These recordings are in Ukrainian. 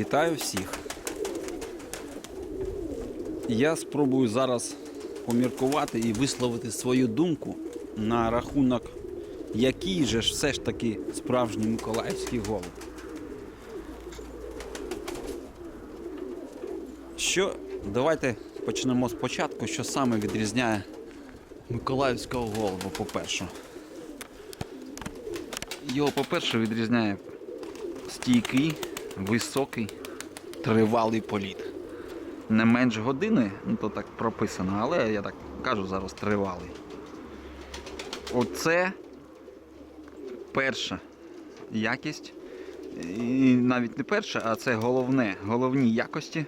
Вітаю всіх. Я спробую зараз поміркувати і висловити свою думку на рахунок, який же ж все ж таки справжній миколаївський голуб. Що, давайте почнемо спочатку, що саме відрізняє миколаївського голуба, по-перше. Його, по-перше, відрізняє стійкий, високий, тривалий політ. Не менш години, ну то так прописано, але я так кажу зараз тривалий. Оце перша якість. І навіть не перша, а це головне, головні якості,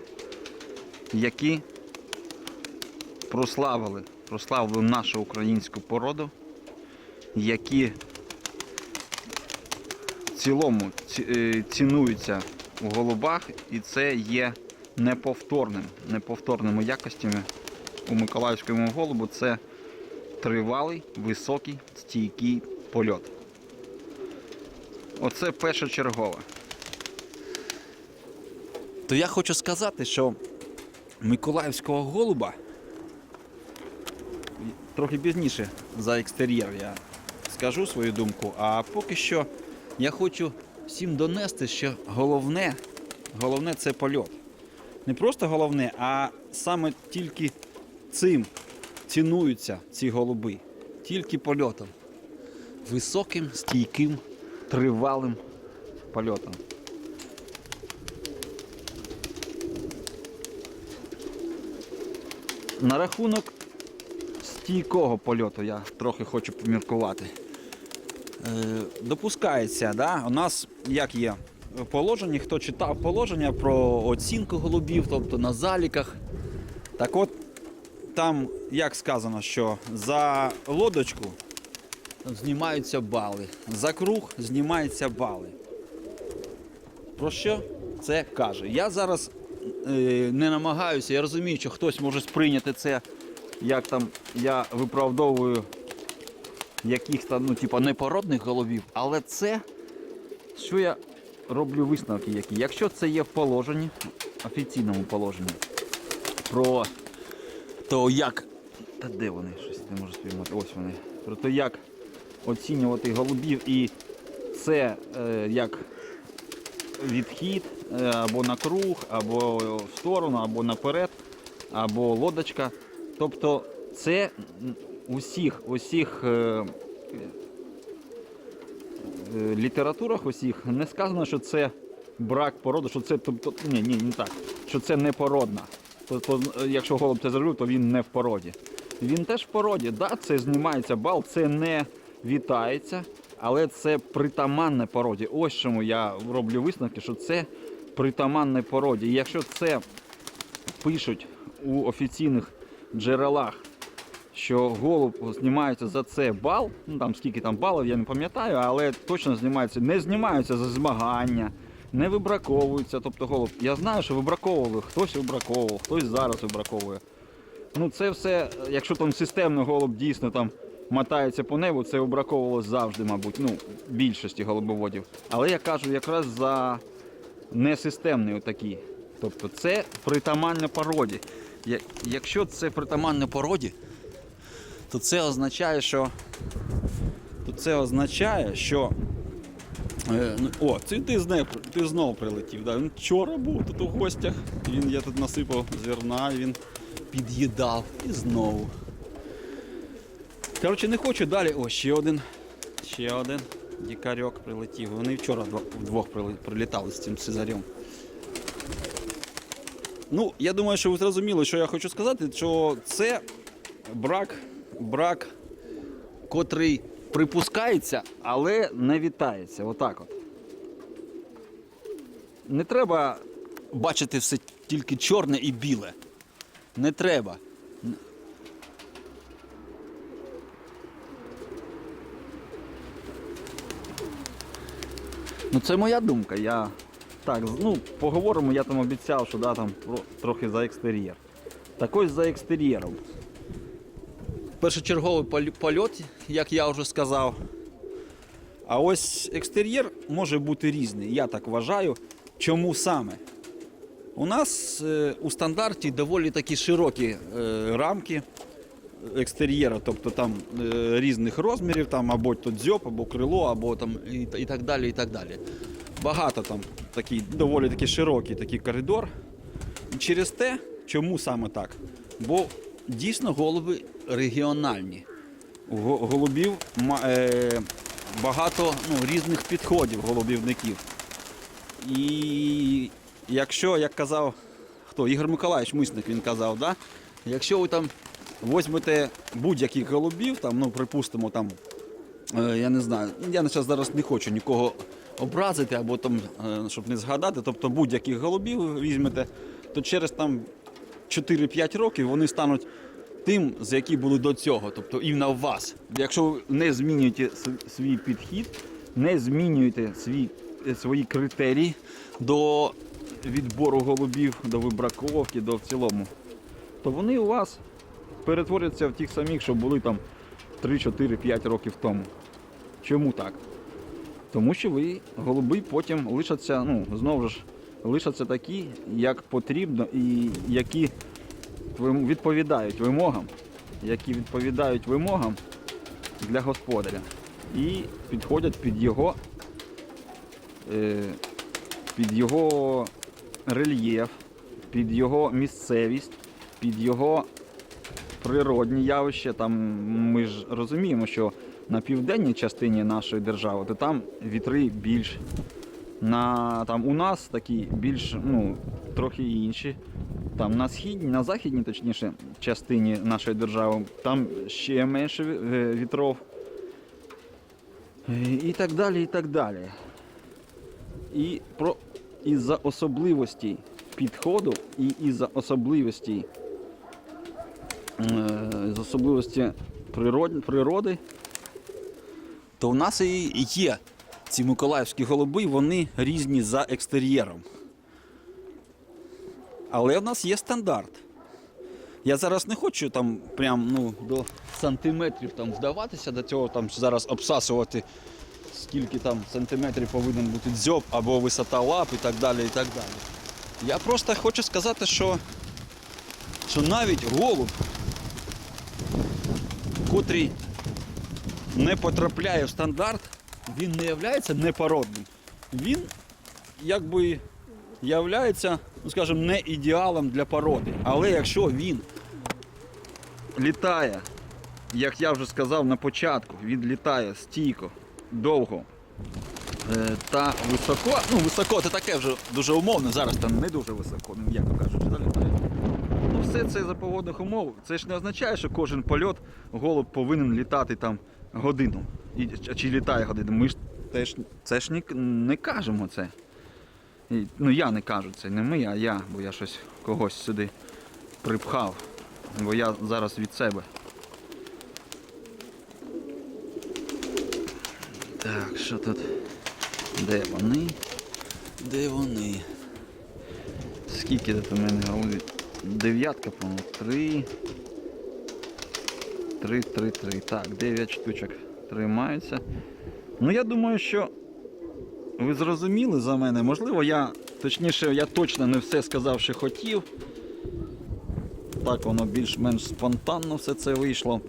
які прославили, прославили нашу українську породу, які цілому е, цінуються у голубах, і це є неповторним, неповторними якостями у миколаївському голубу. Це тривалий, високий, стійкий польот. Оце першочергове. То я хочу сказати, що миколаївського голуба трохи пізніше за екстер'єр я скажу свою думку, а поки що я хочу всім донести, що головне, головне це польот. Не просто головне, а саме тільки цим цінуються ці голуби. Тільки польотом. Високим, стійким, тривалим польотом. На рахунок стійкого польоту я трохи хочу поміркувати. Е, допускається, да? у нас як є положення, хто читав положення про оцінку голубів, тобто на заліках. Так от, там як сказано, що за лодочку знімаються бали, за круг знімаються бали. Про що це каже? Я зараз е, не намагаюся, я розумію, що хтось може сприйняти це, як там я виправдовую якихось там, ну, типа, непородних голубів, але це, що я роблю висновки які. Якщо це є в положенні, офіційному положенні, про то як. Та де вони? Щось не можу спіймати. Ось вони. Про те, як оцінювати голубів і це е, як відхід е, або на круг, або в сторону, або наперед, або лодочка. Тобто це усіх, усіх е, е, літературах усіх не сказано, що це брак породи, що це тобто, ні, ні, не так, що це не породна. Тобто, якщо голуб це зробив, то він не в породі. Він теж в породі, да, це знімається бал, це не вітається, але це притаманне породі. Ось чому я роблю висновки, що це притаманне породі. І якщо це пишуть у офіційних джерелах, що голуб знімається за це бал, ну там скільки там балів, я не пам'ятаю, але точно знімається, не знімаються за змагання, не вибраковуються. Тобто голуб, я знаю, що вибраковували, хтось вибраковував, хтось зараз вибраковує. Ну це все, якщо там системний голуб дійсно там мотається по небу, це вибраковувалось завжди, мабуть, ну, більшості голубоводів. Але я кажу якраз за несистемний отакі. Тобто це притаманне породі. Якщо це притаманне породі, то це означає, що. То це означає, що. Е, ну, о, це ти, зне, ти знову прилетів. Да? Він вчора був тут у гостях. Він, я тут насипав зерна, він під'їдав і знову. Коротше, не хочу далі. О, ще один. Ще один дікарьок прилетів. Вони вчора вдвох прилітали з цим цезарем. Ну, я думаю, що ви зрозуміли, що я хочу сказати, що це брак, брак, котрий припускається, але не вітається. Отак от. Не треба бачити все тільки чорне і біле. Не треба. Ну це моя думка. Я так, ну, поговоримо, я там обіцяв, що да, там трохи за екстер'єр. Так ось за екстер'єром. Першочерговий польот, як я вже сказав. А ось екстер'єр може бути різний, я так вважаю. Чому саме? У нас е, у стандарті доволі такі широкі е, рамки екстер'єра, тобто там е, різних розмірів, там або то дзьоб, або крило, або там і, так далі. і так далі. Багато там такий доволі таки широкий такий коридор. Через те, чому саме так? Бо дійсно голуби регіональні. У голубів е, багато ну, різних підходів голубівників. І якщо, як казав хто, Ігор Миколаївич Мисник, він казав, да? якщо ви там візьмете будь-яких голубів, там, ну, припустимо, там, е, я не знаю, я зараз не хочу нікого образити або там, е, щоб не згадати, тобто будь-яких голубів візьмете, то через там 4-5 років вони стануть тим, з які були до цього, тобто іменно в вас. Якщо ви не змінюєте свій підхід, не змінюєте свій, е, свої критерії до відбору голубів, до вибраковки, до в цілому, то вони у вас перетворяться в тих самих, що були там 3-4-5 років тому. Чому так? Тому що ви голуби потім лишаться, ну, знову ж, лишаться такі, як потрібно, і які відповідають вимогам, які відповідають вимогам для господаря. І підходять під його, е, під його рельєф, під його місцевість, під його природні явища. Там ми ж розуміємо, що на південній частині нашої держави, то там вітри більш. На, там, у нас такі більш ну, трохи інші. Там на східній, на західній, точніше, частині нашої держави, там ще менше е, вітров. Е, І так далі, і так далі. І про із-за особливостей підходу і із-за особливостей е, з особливості природ, природи, то в нас і є ці миколаївські голуби, вони різні за екстер'єром. Але в нас є стандарт. Я зараз не хочу там прям ну, до сантиметрів там вдаватися до цього, там зараз обсасувати, скільки там сантиметрів повинен бути дзьоб або висота лап і так далі. і так далі. Я просто хочу сказати, що, що навіть голуб, котрий не потрапляє в стандарт, він не є непородним. Він якби являється, ну скажімо, не ідеалом для породи. Але якщо він літає, як я вже сказав на початку, він літає стійко, довго е, та високо, ну високо це таке вже дуже умовно, зараз там не дуже високо, ну м'яко кажучи, да, літає. Ну все це за погодних умов. Це ж не означає, що кожен польот голуб повинен літати там годину. І, чи літає годину. Ми ж теж це ж не, не кажемо це. І, ну я не кажу це, не ми, а я, бо я щось когось сюди припхав. Бо я зараз від себе. Так, що тут? Де вони? Де вони? Скільки тут у мене? Дев'ятка, по-моєму, три. Три, три, три. Так, дев'ять штучок тримаються. Ну я думаю, що ви зрозуміли за мене. Можливо, я, точніше, я точно не все сказав, що хотів. Так воно більш-менш спонтанно все це вийшло.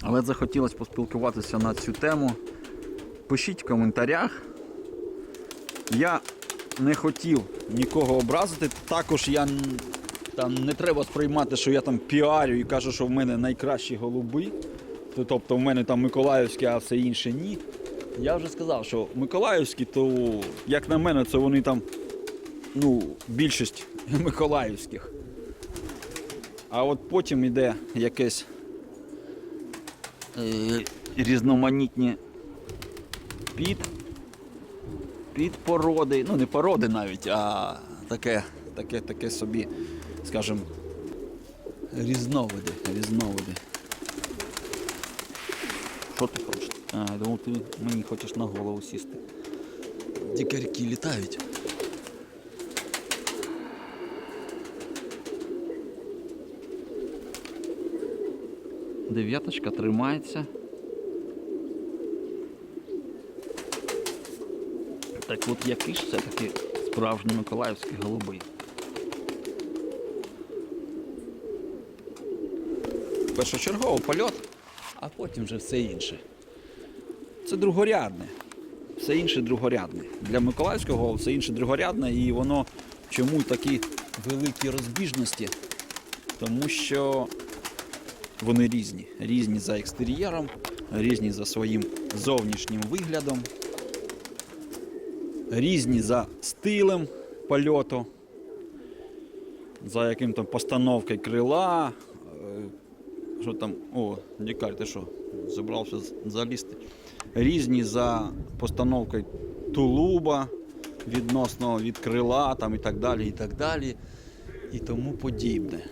Але захотілося поспілкуватися на цю тему. Пишіть в коментарях. Я не хотів нікого образити. Також я там не треба сприймати, що я там піарю і кажу, що в мене найкращі голуби. Тобто в мене там Миколаївські, а все інше ні. Я вже сказав, що Миколаївські, то як на мене, це вони там ну, більшість Миколаївських. А от потім йде якесь е, різноманітні під, під породи, ну не породи навіть, а таке, таке, таке собі, скажімо, різновиди, різновиди. Що ти хочеш? А, я думав, ти мені хочеш на голову сісти. Дікарки літають. Дев'яточка тримається. Так от які ж все-таки справжні миколаївські голуби. Першочергово польот, а потім вже все інше. Це другорядне. Все інше другорядне. Для Миколаївського все інше другорядне, і воно чому такі великі розбіжності? Тому що вони різні. Різні за екстер'єром, різні за своїм зовнішнім виглядом, різні за стилем польоту, за яким там постановкою крила. Що там, о, лікар, ти що, забрався залізти. Різні за постановкою тулуба відносно від крила там, і так далі, і так далі, і тому подібне.